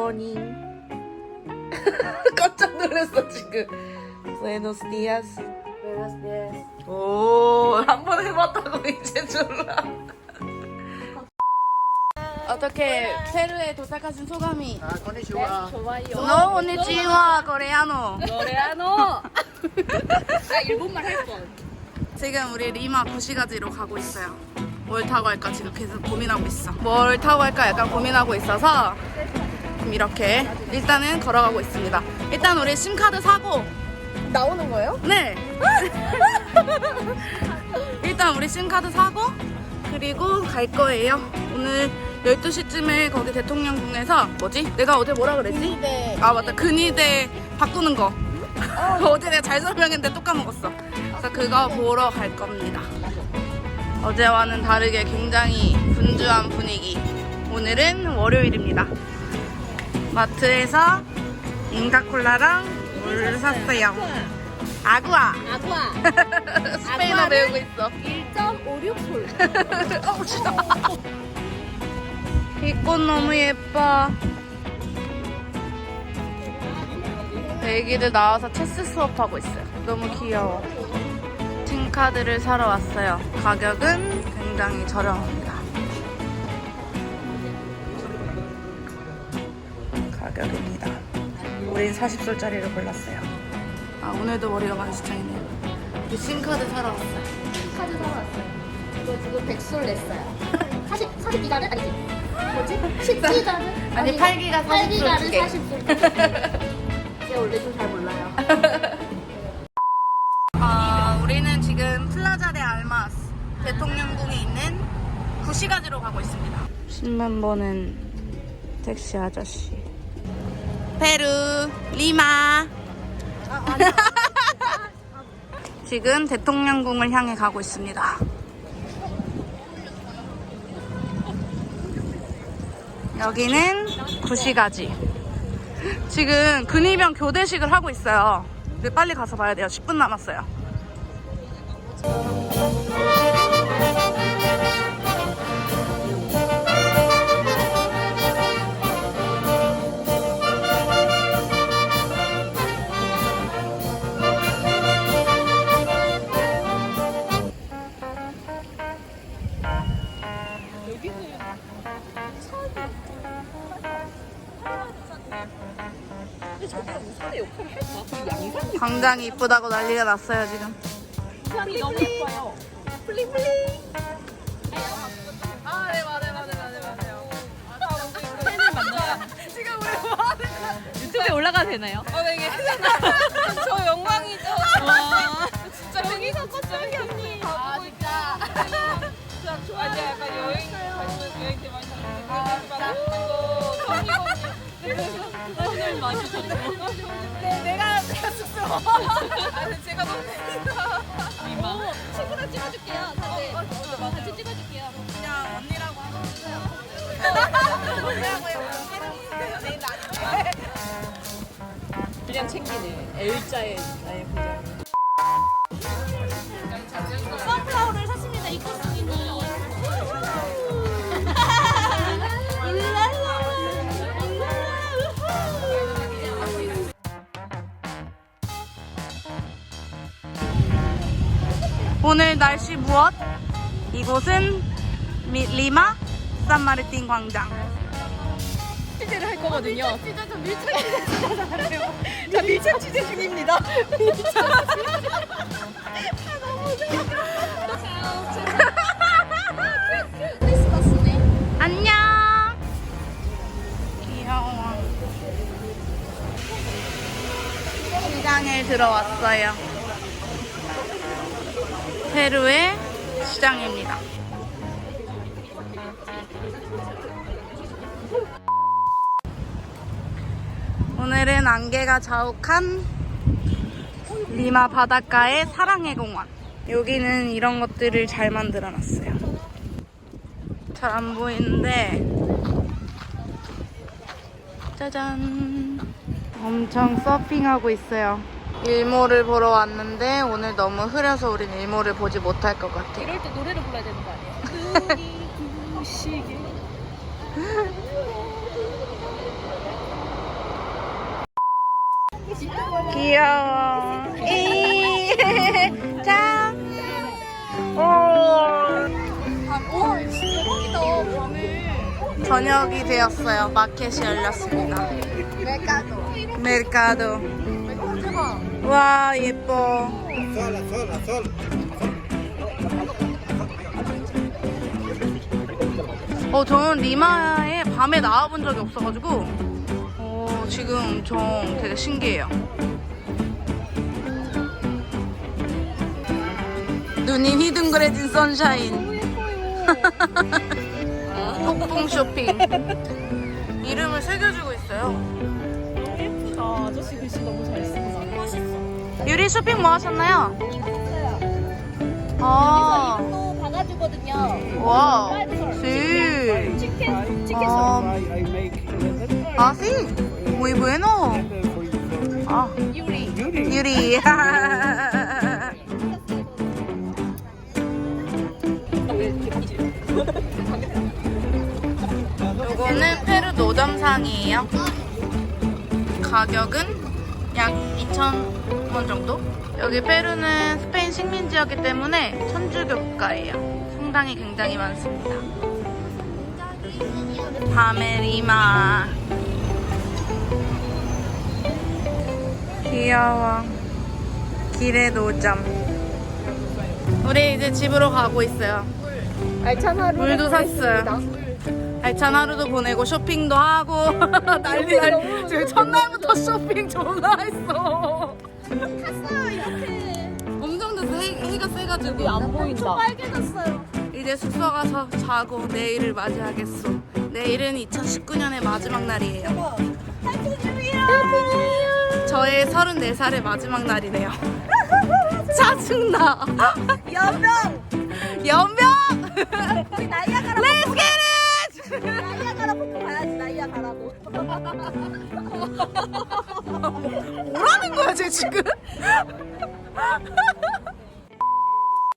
굿모닝. 깜짝 놀랐어 지금. Buenos días. Buenos días. 오, 한 번 해봤다고 이제 졸라. 어떻게 페루에 도착하신 소감이? 아, konnichiwa. 좋아요. 너 오니치와 코레아노. 노래하노. 나 일본말 할 뻔. 지금 우리 리마 구시가지로 가고 있어요. 뭘 타고 할까 지금 계속 고민하고 있어. 뭘 타고 할까 약간 고민하고 있어서 지금 이렇게 일단은 걸어가고 있습니다. 일단 우리 심카드 사고 나오는 거예요? 네. 일단 우리 심카드 사고 그리고 갈 거예요. 오늘 12시쯤에 거기 대통령궁에서 뭐지? 내가 어제 뭐라 그랬지? 아 맞다 근위대 바꾸는 거. 어제 내가 잘 설명했는데 또 까먹었어. 그래서 그거 보러 갈 겁니다. 어제와는 다르게 굉장히 분주한 분위기. 오늘은 월요일입니다. 마트에서 잉가콜라랑 물 샀어요. 아구아. 아구아. 스페인어 배우고 있어. 1.56솔. 어우, 진짜. 이꽃 너무 예뻐. 애기들 나와서 체스 수업하고 있어요. 너무 귀여워. 팅카드를 사러 왔어요. 가격은 굉장히 저렴합니다. 가격입니다. 우린 40솔짜리를 골랐어요. 아, 오늘도 머리가 만시창이네요. 우리 심카드 사러 왔어요. 카드 사러 왔어요. 이거 지금 100솔 냈어요. 40, 40기가는 아니지. 뭐지? 10기가는? 아니, 8기가 40솔 두 8기가는 개. 40솔. 제가 원래 좀 잘 몰라요. 아, 우리는 지금 플라자 데 알마스 대통령궁에 있는 구시가지로 가고 있습니다. 10만 번은 택시 아저씨. 페루 리마. 지금 대통령궁을 향해 가고 있습니다. 여기는 구시가지. 지금 근위병 교대식을 하고 있어요. 근데 빨리 가서 봐야 돼요. 10분 남았어요. 광장이 이쁘다고 난리가 났어요 지금. 사람이 너무 예뻐요. 플링플링. 아, 네, 맞아요, 맞아요, 맞아요, 맞아요. 팬을 만나요. 지금 우리 뭐 하는 거야? 유튜브에 올라가도 되나요? 어, 네, 이게. 저 영광이죠. 와. 진짜 여기서 꽂혀있니 언니. 아, 진짜. 진짜 좋아요. 아, 약간 여행 여행 많이 다 네, 내가 내가 숙소. 아, 제가 너무 미마. 친구랑 찍어줄게요. 사진. 같이 찍어줄게요. 그냥 언니라고 하면 그냥 챙기네. L자의 나의 고장. 오늘 날씨 무엇? 이곳은 미- 리마 산마르틴 광장. 취재를 할 거거든요. 진짜 저 밀착 취재 진짜 잘해요. 저 밀착 취재 중입니다. 크리스마스네. 안녕. 귀여워. 시장에 들어왔어요. 페루의 시장입니다. 오늘은 안개가 자욱한 리마 바닷가의 사랑의 공원. 여기는 이런 것들을 잘 만들어 놨어요. 잘 안 보이는데 짜잔 엄청 서핑하고 있어요 일몰을 보러 왔는데 오늘 너무 흐려서 우린 일몰을 보지 못할 것 같아. 이럴 때 노래를 불러야 되는 거 아니야? 눈이 부시게. 귀여워. 이. 자. 오. 저녁이 되었어요. 마켓이 열렸습니다. 메카도. 메카도. 대박. 와 예뻐. 어 저는 리마에 밤에 나와본 적이 없어가지고 어, 지금 엄청 되게 신기해요. 눈이 휘둥그레진 선샤인. 폭풍 쇼핑. 이름을 새겨주고 있어요. 예쁘다 아저씨 글씨 너무 잘 쓴다 멋있어 유리 쇼핑 뭐 하셨나요? 아, 또 받아주거든요 와, sí. 치킨 치킨 Um, I. Muy bueno. 아, 유리. 유리. 요거는 페루 노점상이에요. 가격은 약 2,000원 정도? 여기 페루는 스페인 식민지였기 때문에 천주교국가예요. 성당이 굉장히 많습니다. 밤의 리마. 귀여워. 길의 노점. 우리 이제 집으로 가고 있어요. 알찬 하루 물도 샀어요. 알찬 하루도 보내고 쇼핑도 하고 난리 난리. 지금 첫날부터 쇼핑 존나 했어. 탔어요 이렇게 엄청 됐어. 해, 해가 세가지고. 안 보인다 빨개졌어요 이제 숙소 가서 자고 내일을 맞이하겠소. 내일은 2019년의 마지막 날이에요. 저의 34살의 마지막 날이네요. 짜증나. 연병 연병! 우리 나이아가라 뭐라는 거야, 쟤 지금?